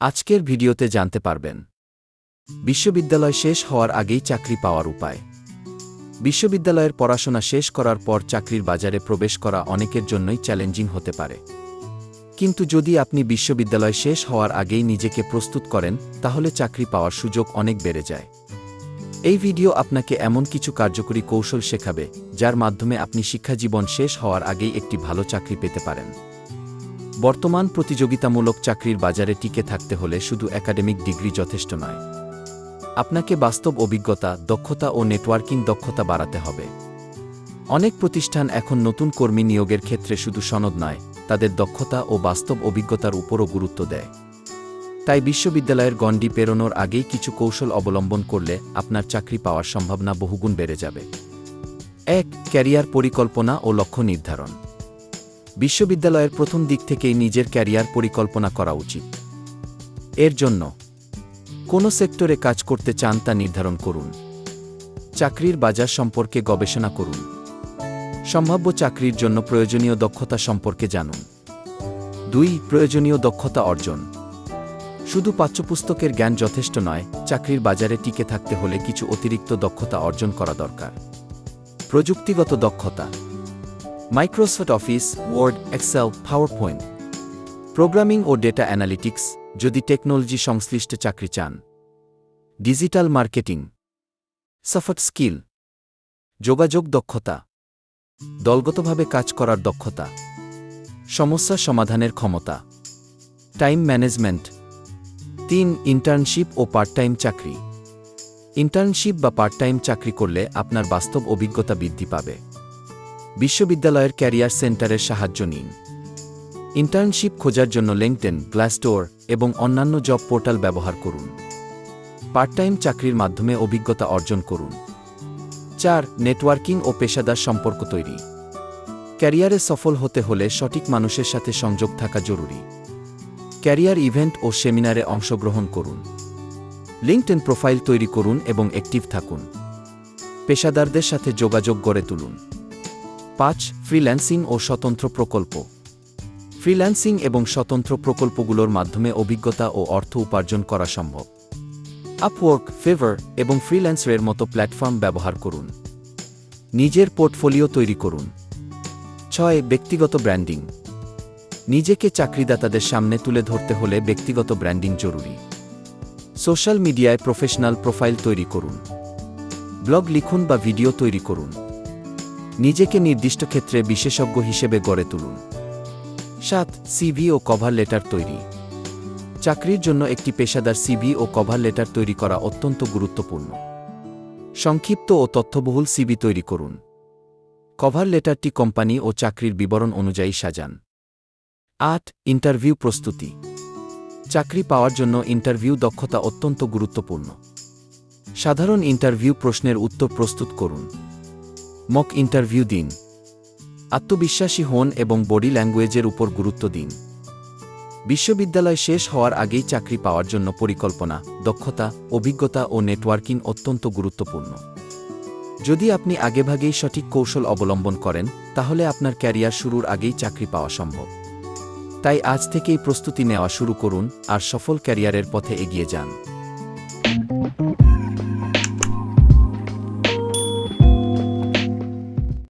আজকের ভিডিওতে জানতে পারবেন। বিশ্ববিদ্যালয় শেষ হওয়ার আগেই চাকরি পাওয়ার উপায়। বিশ্ববিদ্যালয়ের পড়াশোনা শেষ করার পর চাকরির বাজারে প্রবেশ করা অনেকের জন্যই চ্যালেঞ্জিং হতে পারে। কিন্তু যদি আপনি বিশ্ববিদ্যালয় শেষ হওয়ার আগেই নিজেকে প্রস্তুত করেন, তাহলে চাকরি পাওয়ার সুযোগ অনেক বেড়ে যায়। এই ভিডিও আপনাকে এমন কিছু কার্যকরী কৌশল শেখাবে, যার মাধ্যমে আপনি শিক্ষাজীবন শেষ হওয়ার আগেই একটি ভালো চাকরি পেতে পারেন। বর্তমান প্রতিযোগিতামূলক চাকরির বাজারে টিকে থাকতে হলে শুধু একাডেমিক ডিগ্রি যথেষ্ট নয়। আপনাকে বাস্তব অভিজ্ঞতা, দক্ষতা ও নেটওয়ার্কিং দক্ষতা বাড়াতে হবে। অনেক প্রতিষ্ঠান এখন নতুন কর্মী নিয়োগের ক্ষেত্রে শুধু সনদ নয়, তাদের দক্ষতা ও বাস্তব অভিজ্ঞতার উপরও গুরুত্ব দেয়। তাই বিশ্ববিদ্যালয়ের গণ্ডি পেরোনোর আগেই কিছু কৌশল অবলম্বন করলে আপনার চাকরি পাওয়ার সম্ভাবনা বহুগুণ বেড়ে যাবে। এক, ক্যারিয়ার পরিকল্পনা ও লক্ষ্য নির্ধারণ। বিশ্ববিদ্যালয়ের প্রথম দিক থেকেই নিজের ক্যারিয়ার পরিকল্পনা করা উচিত। এর জন্য, কোন সেক্টরে কাজ করতে চান তা নির্ধারণ করুন। চাকরির বাজার সম্পর্কে গবেষণা করুন। সম্ভাব্য চাকরির জন্য প্রয়োজনীয় দক্ষতা সম্পর্কে জানুন। দুই, প্রয়োজনীয় দক্ষতা অর্জন। শুধু পাঠ্যপুস্তকের জ্ঞান যথেষ্ট নয়, চাকরির বাজারে টিকে থাকতে হলে কিছু অতিরিক্ত দক্ষতা অর্জন করা দরকার। প্রযুক্তিগত দক্ষতা। Microsoft Office Word Excel PowerPoint programming ও ডেটা অ্যানালিটিক্স যদি টেকনোলজি সংশ্লিষ্ট চাকরি চান. ডিজিটাল মার্কেটিং সফট স্কিল যোগাযোগ দক্ষতা. দলগতভাবে কাজ করার দক্ষতা. সমস্যা সমাধানের ক্ষমতা. টাইম ম্যানেজমেন্ট তিন ইন্টার্নশিপ ও পার্ট টাইম চাকরি. ইন্টার্নশিপ বা পার্ট টাইম চাকরি করলে আপনার বাস্তব অভিজ্ঞতা বৃদ্ধি পাবে। বিশ্ববিদ্যালয়ের ক্যারিয়ার সেন্টারের সাহায্য নিন। ইন্টার্নশিপ খোঁজার জন্য লিঙ্কটেন গ্লাসডোর এবং অন্যান্য জব পোর্টাল ব্যবহার করুন। পার্ট টাইম চাকরির মাধ্যমে অভিজ্ঞতা অর্জন করুন। চার, নেটওয়ার্কিং ও পেশাদার সম্পর্ক তৈরি। ক্যারিয়ারে সফল হতে হলে সঠিক মানুষের সাথে সংযোগ থাকা জরুরি। ক্যারিয়ার ইভেন্ট ও সেমিনারে অংশগ্রহণ করুন। লিঙ্কটেন প্রোফাইল তৈরি করুন এবং অ্যাক্টিভ থাকুন। পেশাদারদের সাথে যোগাযোগ গড়ে তুলুন। পাঁচ ফ্রিল্যান্সিং ও স্বতন্ত্র প্রকল্প। ফ্রিল্যান্সিং এবং স্বতন্ত্র প্রকল্পগুলোর মাধ্যমে অভিজ্ঞতা ও অর্থ উপার্জন করা সম্ভব। আপওয়ার্ক ফেভার এবং ফ্রিল্যান্সারের মতো প্ল্যাটফর্ম ব্যবহার করুন। নিজের পোর্টফোলিও তৈরি করুন। ছয়, ব্যক্তিগত ব্র্যান্ডিং নিজেকে চাকরিদাতাদের সামনে তুলে ধরতে হলে ব্যক্তিগত ব্র্যান্ডিং জরুরি। সোশ্যাল মিডিয়ায় প্রফেশনাল প্রোফাইল তৈরি করুন। ব্লগ লিখুন বা ভিডিও তৈরি করুন। নিজেকে নির্দিষ্ট ক্ষেত্রে বিশেষজ্ঞ হিসেবে গড়ে তুলুন। সাত সিভি ও কভার লেটার তৈরি। চাকরির জন্য একটি পেশাদার সিভি ও কভার লেটার তৈরি করা অত্যন্ত গুরুত্বপূর্ণ। সংক্ষিপ্ত ও তথ্যবহুল সিভি তৈরি করুন। কভার লেটারটি কোম্পানি ও চাকরির বিবরণ অনুযায়ী সাজান। আট ইন্টারভিউ প্রস্তুতি। চাকরি পাওয়ার জন্য ইন্টারভিউ দক্ষতা অত্যন্ত গুরুত্বপূর্ণ। সাধারণ ইন্টারভিউ প্রশ্নের উত্তর প্রস্তুত করুন। মক ইন্টারভিউ দিন। আত্মবিশ্বাসী হন এবং বডি ল্যাঙ্গুয়েজের উপর গুরুত্ব দিন। বিশ্ববিদ্যালয় শেষ হওয়ার আগেই চাকরি পাওয়ার জন্য পরিকল্পনা, দক্ষতা, অভিজ্ঞতা ও নেটওয়ার্কিং অত্যন্ত গুরুত্বপূর্ণ। যদি আপনি আগেভাগেই সঠিক কৌশল অবলম্বন করেন, তাহলে আপনার ক্যারিয়ার শুরুর আগেই চাকরি পাওয়া সম্ভব। তাই আজ থেকেই প্রস্তুতি নেওয়া শুরু করুন আর সফল ক্যারিয়ারের পথে এগিয়ে যান।